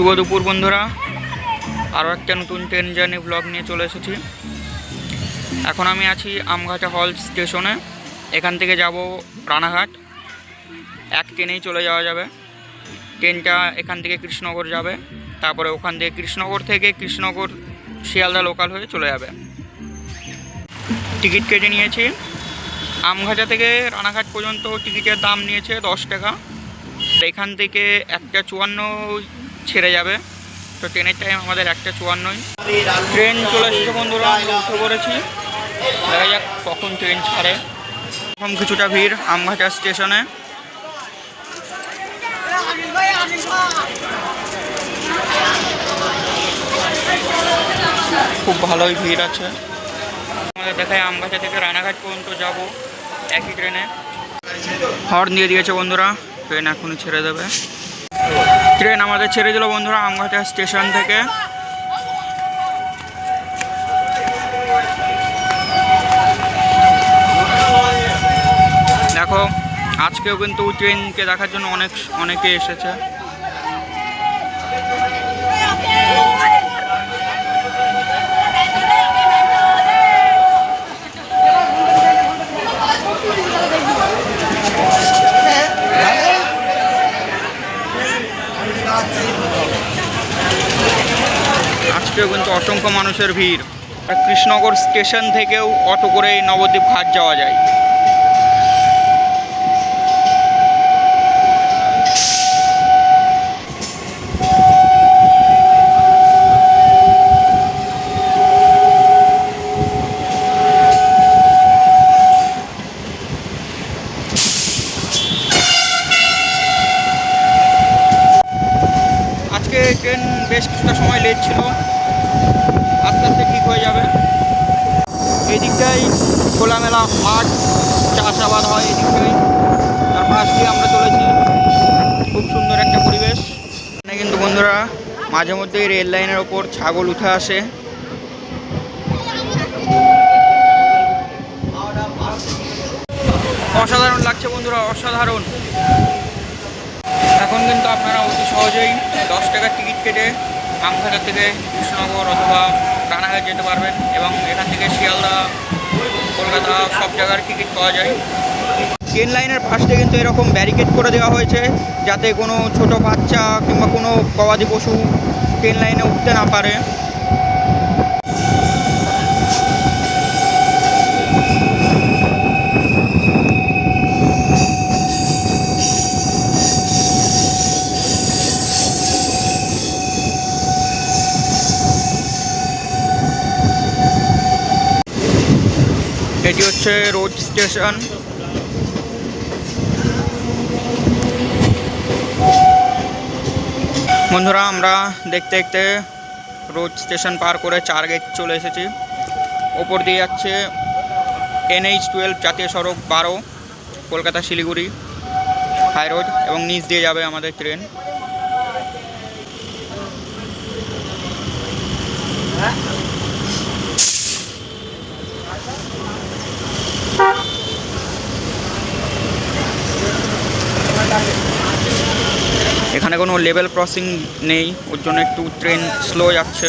শুভ দুপুর বন্ধুরা। আরও একটা নতুন ট্রেন জার্নি ব্লগ নিয়ে চলে এসেছি। এখন আমি আছি আমঘাটা হল স্টেশনে এখান থেকে যাব রানাঘাট। এক ট্রেনেই চলে যাওয়া যাবে। ট্রেনটা এখান থেকে কৃষ্ণনগর যাবে। তারপরে ওখান থেকে কৃষ্ণনগর থেকে কৃষ্ণনগর শিয়ালদা লোকাল হয়ে চলে যাবে। টিকিট কেটে নিয়েছি। আমঘাটা থেকে রানাঘাট পর্যন্ত টিকিটের দাম নিয়েছে দশ টাকা। এখান থেকে একটা চুয়ান্ন ছেড়ে যাবে। তো ট্রেনের টাইম আমাদের একটা চুয়ান্নই। ট্রেন চলে এসেছে বন্ধুরা আমরা উঠে পড়েছি দেখা যাক কখন ট্রেন ছাড়ে। এখন কিছুটা ভিড় আমঘাটা স্টেশনে। খুব ভালোই ভিড় আছে। আমাদের দেখায় আমগাছা থেকে রানাঘাট পর্যন্ত যাব একই ট্রেনে। হর্ন দিয়ে দিয়েছে বন্ধুরা, ট্রেন এখনই ছেড়ে দেবে। ট্রেন আমাদের ছেড়ে দিল বন্ধুরা আমঘাটা স্টেশন থেকে। দেখো, আজকেও কিন্তু ট্রেনকে দেখার জন্য অনেক, অনেকে এসেছে। কিন্তু অসংখ্য মানুষের ভিড়। কৃষ্ণনগর স্টেশন থেকেও অটো করে নবদ্বীপ ঘাট যাওয়া যায় আজকে ট্রেন বেশ কিছুটা সময় লেট ছিল আস্তে আস্তে ঠিক হয়ে যাবে এই দিকটাই খোলামেলা মাঠ চাষাবাদ হয় এই দিকটাই তার পাশ দিয়ে আমরা চলেছি খুব সুন্দর একটা পরিবেশ। এখানে কিন্তু বন্ধুরা মাঝে মধ্যেই রেল লাইনের ওপর ছাগল উঠে আসে। অসাধারণ লাগছে বন্ধুরা, অসাধারণ। এখন কিন্তু আপনারা অতি সহজেই দশ টাকার টিকিট কেটে আমঘাটা থেকে কৃষ্ণনগর অথবা রানাঘাট যেতে পারবেন এবং এখান থেকে শিয়ালদা, কলকাতা সব জায়গার টিকিট পাওয়া যায়। ট্রেন লাইনের পাশে কিন্তু এরকম ব্যারিকেড করে দেওয়া হয়েছে, যাতে কোনো ছোট বাচ্চা কিংবা কোনো গবাদি পশু ট্রেন লাইনে উঠতে না পারে। এটি হচ্ছে রোড স্টেশন বন্ধুরা, আমরা দেখতে দেখতে রোড স্টেশন পার করে চার গেট চলে এসেছি। ওপর দিয়ে যাচ্ছে এনএইচ টুয়েলভ জাতীয় সড়ক বারো, কলকাতা শিলিগুড়ি হাই রোড এবং নিচ দিয়ে যাবে আমাদের ট্রেন। এখানে কোনো লেভেল ক্রসিং নেই ওর জন্য একটু ট্রেন স্লো যাচ্ছে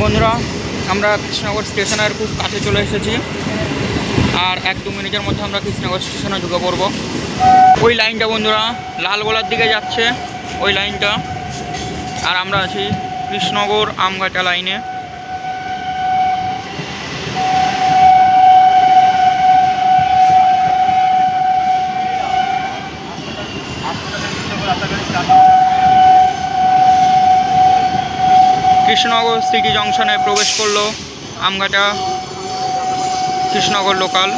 বন্ধুরা আমরা কৃষ্ণনগর স্টেশনের খুব কাছে চলে এসেছি। আর এক দু মিনিটের মধ্যে আমরা কৃষ্ণনগর স্টেশনে ঢুকে পড়ব। ওই লাইনটা বন্ধুরা লালগোলার দিকে যাচ্ছে, ওই লাইনটা। আর আমরা আছি কৃষ্ণনগর আমঘাটা লাইনে। কৃষ্ণনগর সিটি জংশনে প্রবেশ করল আমঘাটা কৃষ্ণনগর লোকাল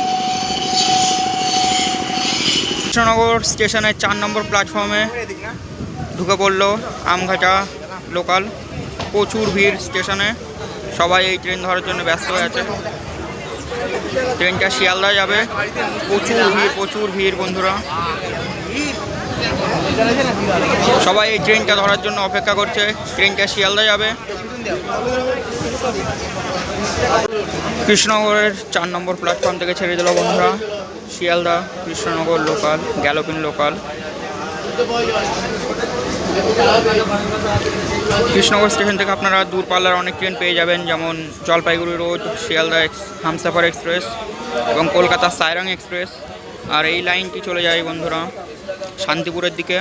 কৃষ্ণনগর স্টেশনের চার নম্বর প্ল্যাটফর্মে ঢুকে পড়ল আমঘাটা লোকাল প্রচুর ভিড় স্টেশনে, সবাই এই ট্রেন ধরার জন্য ব্যস্ত হয়ে আছে। ট্রেনটা শিয়ালদা যাবে। প্রচুর ভিড় প্রচুর ভিড় বন্ধুরা। সবাই এই ট্রেনটা ধরার জন্য অপেক্ষা করছে। ট্রেনটা শিয়ালদা যাবে। কৃষ্ণনগরের চার নম্বর প্ল্যাটফর্ম থেকে ছেড়ে দিল বন্ধুরা। Sealdah, Krishnanagar local galloping local Krishnanagar station থেকে আপনারা দূরপাল্লার অনেক ট্রেন পেয়ে যাবেন, যেমন জলপাইগুড়ি রোড শিয়ালদা হামসাফার এক্সপ্রেস এবং কলকাতা সাইরাং এক্সপ্রেস আর এই লাইনটি চলে যায় বন্ধুরা। শান্তিপুরের দিকে।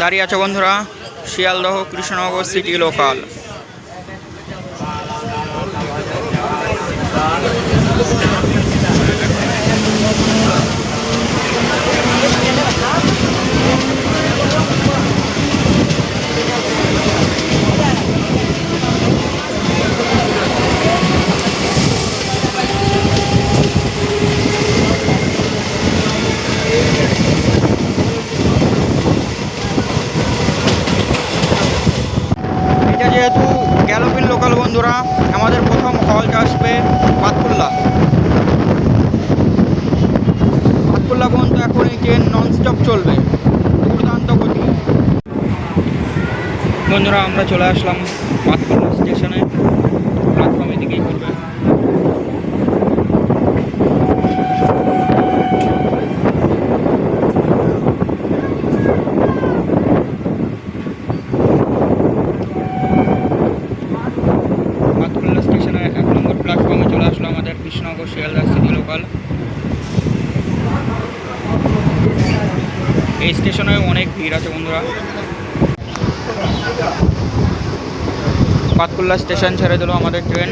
দাঁড়িয়ে আছে বন্ধুরা শিয়ালদহ কৃষ্ণনগর সিটি লোকাল এটা যেহেতু গ্যালোপিন লোকাল বন্ধুরা আমাদের প্রথম হল্ট আসবে পাতকুল্লা পাতকুল্লা পর্যন্ত এখন এই ননস্টপ চলবে। দুর্দান্ত গতি। বন্ধুরা আমরা চলে আসলাম পাতকুল্লা স্টেশনে প্ল্যাটফর্মের দিকেই করবে পাতকুল্লা স্টেশনে এক নম্বর প্ল্যাটফর্মে চলে আসলো আমাদের কৃষ্ণনগর শিয়ালদা সিটি লোকাল এই স্টেশনে অনেক ভিড় আছে বন্ধুরা। পাতকুল্লা স্টেশন ছেড়ে দিল আমাদের ট্রেন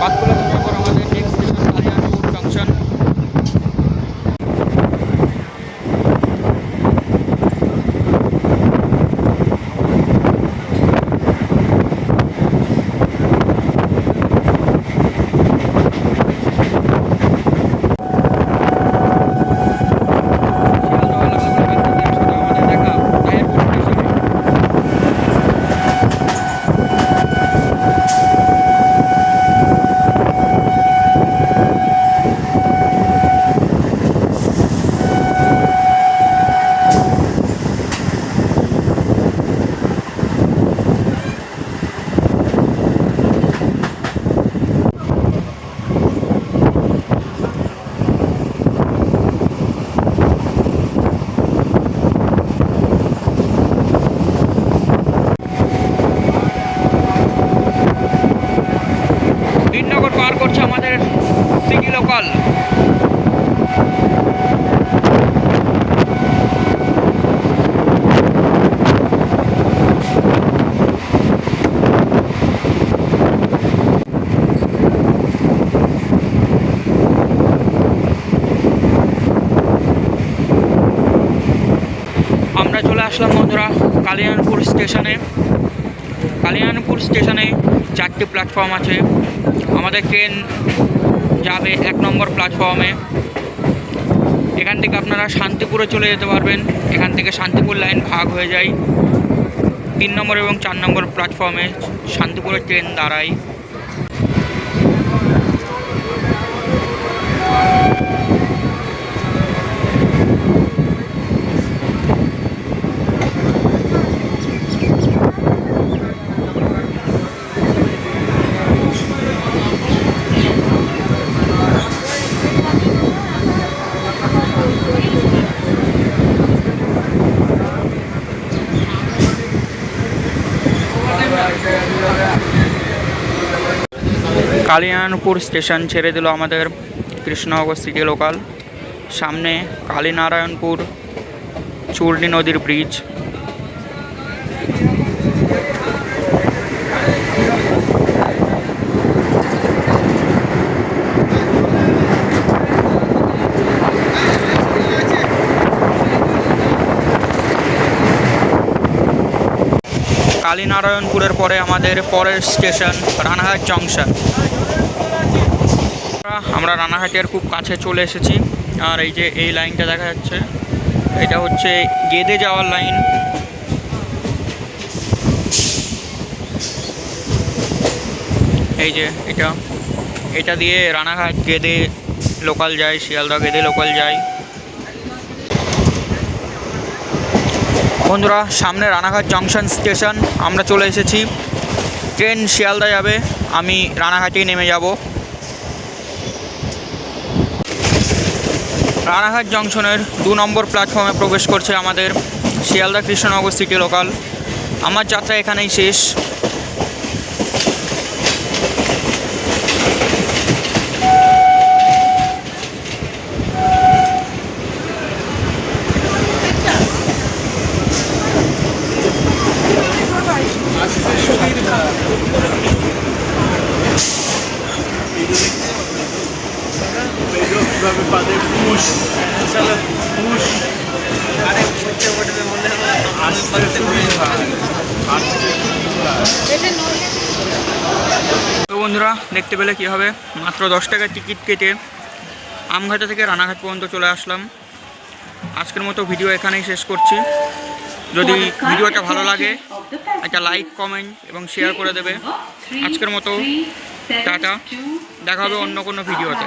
পাতকুল্লা ছাড়ার পর আমাদের next station Kalyanpur junction Sealdah এলাকাগুলো একসাথে আমাদের দেখা তাহিরপুর স্টেশনে দিননগর পার করছে আমাদের সিটি লোকাল আসলাম বন্ধুরা কালিয়ানপুর স্টেশনে। কালিয়ানপুর স্টেশনে চারটি প্ল্যাটফর্ম আছে। আমাদের ট্রেন যাবে এক নম্বর প্ল্যাটফর্মে এখান থেকে আপনারা শান্তিপুরে চলে যেতে পারবেন। এখান থেকে শান্তিপুর লাইন ভাগ হয়ে যায়। তিন নম্বর এবং চার নম্বর প্ল্যাটফর্মে শান্তিপুরের ট্রেন দাঁড়ায়। কালিয়ানপুর স্টেশন ছেড়ে দিল আমাদের কৃষ্ণনগর সিটি লোকাল। সামনে কালীনারায়ণপুর চূর্ণী নদীর ব্রিজ কালীনারায়ণপুরের পরে আমাদের পরের স্টেশন রানাঘাট জংশন। আমরা রানাঘাটের খুব কাছে চলে এসেছি। আর এই যে এই লাইনটা দেখা যাচ্ছে, এটা হচ্ছে গেদে যাওয়ার লাইন। এই যে এটা এটা দিয়ে রানাঘাট গেদে লোকাল যায় শিয়ালদা গেদে লোকাল যায়। বন্ধুরা, সামনে রানাঘাট জংশন স্টেশন, আমরা চলে এসেছি। ট্রেন শিয়ালদা যাবে, আমি রানাঘাটেই নেমে যাব। রানাঘাট জংশনের দু নম্বর প্ল্যাটফর্মে প্রবেশ করছে আমাদের শিয়ালদা কৃষ্ণনগর সিটি লোকাল। আমার যাত্রা এখানেই শেষ। বন্ধুরা, দেখতে পেলে কী হবে মাত্র দশ টাকার টিকিট কেটে আমঘাটা থেকে রানাঘাট পর্যন্ত চলে আসলাম। আজকের মতো ভিডিও এখানেই শেষ করছি। যদি ভিডিওটা ভালো লাগে, একটা লাইক, কমেন্ট এবং শেয়ার করে দেবে। আজকের মতো টাটা। দেখা হবে অন্য কোনো ভিডিওতে।